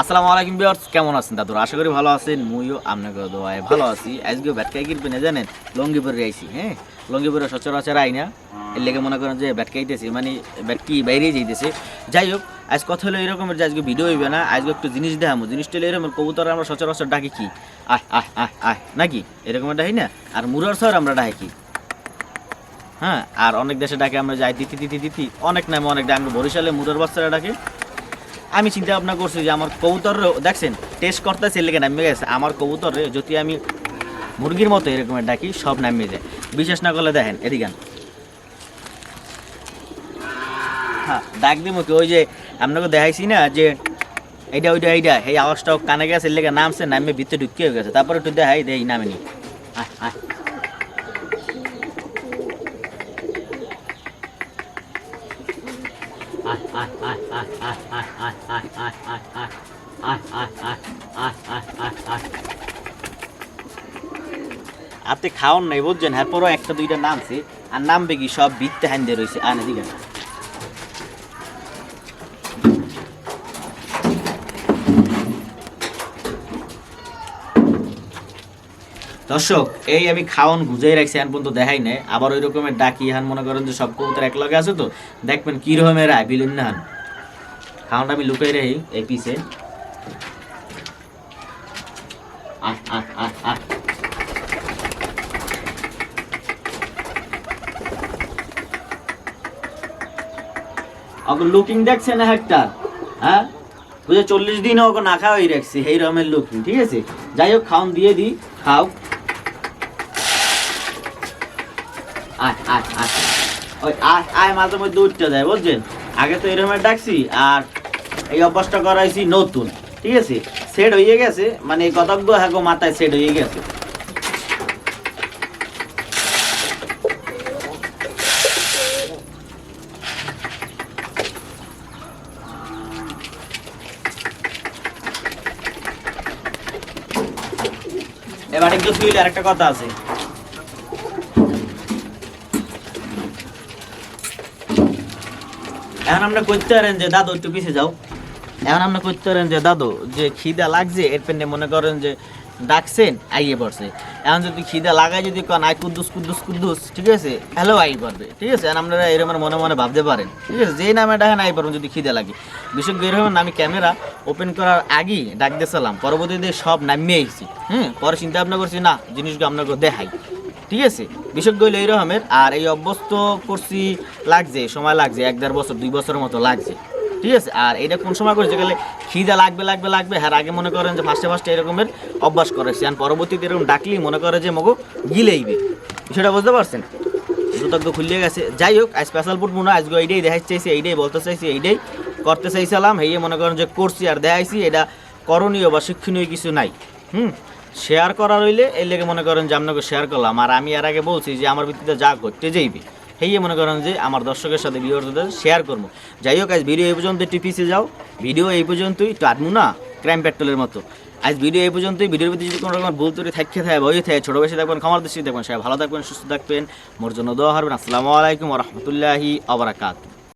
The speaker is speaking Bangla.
আসসালামু আলাইকুম বিয়ার্স কেমন আছেন দাদুর? আশা করি ভালো আছেন, মুইও আপনাকে দোয়ায় ভালো আছি। আজকে ব্যাটকাই কিনবেন না জানেন? লঙ্গিপুরে আইছি হ্যাঁ? লঙ্গিপুরে সচরাচর আই না। এর লেগে মনে করেন যে ব্যাটকাইতেছি মানে ব্যাটকি বাইরে যাইতেছে। যাই হোক, আজ কথা হলো এরকমের যে আজকে ভিডিও হইবে না, আজকে একটু জিনিস দেখামো। জিনিসটা হলো এরকম, কবুতর আমরা সচরাচর ডাকি কি? আহ আহ আহ আহ, নাকি? এরকমের ডাকি না? আর মুরার শহর আমরা ডাকি কি? হ্যাঁ আর অনেক দেশে ডাকে, আমরা যাই তিথি তিথি দিতি অনেক নামে অনেক ডাকে, বরিশালে মুরার বাচ্চারা ডাকে। আমি চিন্তা ভাবনা করছি যে আমার কবুতর দেখছেন টেস্ট করতেছে লেগে নামে গেছে। আমার কবুতর যদি আমি মুরগির মতো এরকম ডাকি, সব নামিয়ে যায়। বিশেষ না করলে দেখেন, এদিকে। হ্যাঁ ডাক দিব কি, ওই যে আপনাকে দেখাইছি না যে এইটা ওইটা এইটা এই আওয়াজটা কানে গেছে লেগে নামছে, নামে ভিতরে ঢুকিয়ে গেছে। তারপরে একটু দেখাই, দেই নামেনি আয় আয়। আপনি খাওয়ান নাই, বুঝছেন? হ্যাঁ পরও একটা দুইটা নামছে। আর নামবে কি? সব বিত্তে হ্যান্ডে রয়েছে আনে দিকে দর্শক, এই আমি খাওয়ান গুজাই রাখছি, এখন পর্যন্ত দেখাই নাই। আবার ওই রকমের ডাকি হান মনে করেন যে সব কবুতর এক লগে আছে তো। দেখবেন কি রকমের আয় বিলুন না হান খাওয়ানটা আমি লুকাই রাখি এই পিসে আহ আহ আহ আহ। ওকে লুকিং দেখছেন একটা? হ্যাঁ? বুঝে চল্লিশ দিন ওকে না খাওয়াই রাখছি, এই রকমের লুকিং ঠিক আছে? যাই হোক, খাওন দিয়ে দিই, খাও। মাঝে মধ্যে উঠতে যায়, বুঝছেন? আগে তো এরকমের ডাকছি, আর এই অভ্যাসটা করাইছি নতুন, ঠিক আছে? সেট হয়ে গেছে মানে কতজ্ঞ হ্যাঁ গো মাথায় সেট হয়ে গেছে। এবার একটু শুইলে আরেকটা কথা আছে। এখন আমরা করতে পারেন যে, দাদু, একটু পিছিয়ে যাও। এখন আমরা করতে পারেন যে, দাদু, যে খিদা লাগছে, এর পেনে মনে করেন যে ডাকছেন, আইয়ে পড়ছে। এখন যদি খিদা লাগাই যদি কন আই কুদ্দুস কুদ্দুস কুদ্দুস। ঠিক আছে? হ্যালো আই পারবে ঠিক আছে? এখন আপনারা এরকম মনে মনে ভাবতে পারেন। ঠিক আছে? যেই নামে ডাকেন আই পারবেন যদি খিদা লাগে। বিশেষ এরকম আমি ক্যামেরা ওপেন করার আগেই ডাক দিয়েছিলাম পরবর্তীতে সব নামিয়ে আইছি। হ্যাঁ পরে চিন্তা ভাবনা করছি, না, জিনিসগুলো আপনাকে দেখাই। ঠিক আছে? বিশেষ করে এই আর এই অভ্যস্ত করছি, লাগছে, সময় লাগছে, এক দেড় বছর, দুই বছরের মতো লাগছে। ঠিক আছে? আর এটা কোন সময় করেছে? গেলে খিদা লাগবে লাগবে লাগবে। হ্যাঁ আগে মনে করেন যে ফার্স্টে ফার্স্টে এরকমের অভ্যাস করেছে। আর পরবর্তীতে এরকম ডাকলেই মনে করে যে মগো গিলেইবে। সেটা বুঝতে পারছেন? দুতজ্ঞ খুলিয়ে গেছে। যাই হোক, আজ স্পেশাল ফুড মনে হয়, আজকে এইটাই দেখাইতে চাইছি, এইটাই বলতে চাইছি, এইটাই করতে চাইছিলাম। হেয়ে মনে করেন যে করছি আর দেখাইছি, এটা করণীয় বা শিক্ষণীয় কিছু নাই। হুম? শেয়ার করা রইলে এই লেগে মনে করেন যে আপনাকে শেয়ার করলাম। আর আমি এর আগে বলছি যে আমার ভিত্তিতে যা ঘটতে যাইবে হেয়ে মনে করেন যে আমার দর্শকের সাথে ভিডিওর শেয়ার করব। যাই হোক, আজ ভিডিও এই পর্যন্ত টিপিসে যাও। ভিডিও এই পর্যন্তই একটু আদমু না, ক্রাইম পেট্রোলের মতো। আজ ভিডিও এই পর্যন্তই, ভিডিওর ভিতরে যদি কোনো রকম ভুল ত্রুটি থাকে থাকে বই থাকে, ছোটো বেশি থাকবেন, ক্ষমার দৃষ্টি দেখবেন সবাই ভালো থাকবেন, সুস্থ থাকবেন মোর জন্য দোয়া হারবেন। আসসালামু আলাইকুম রহমতুল্লাহি আবরাকাত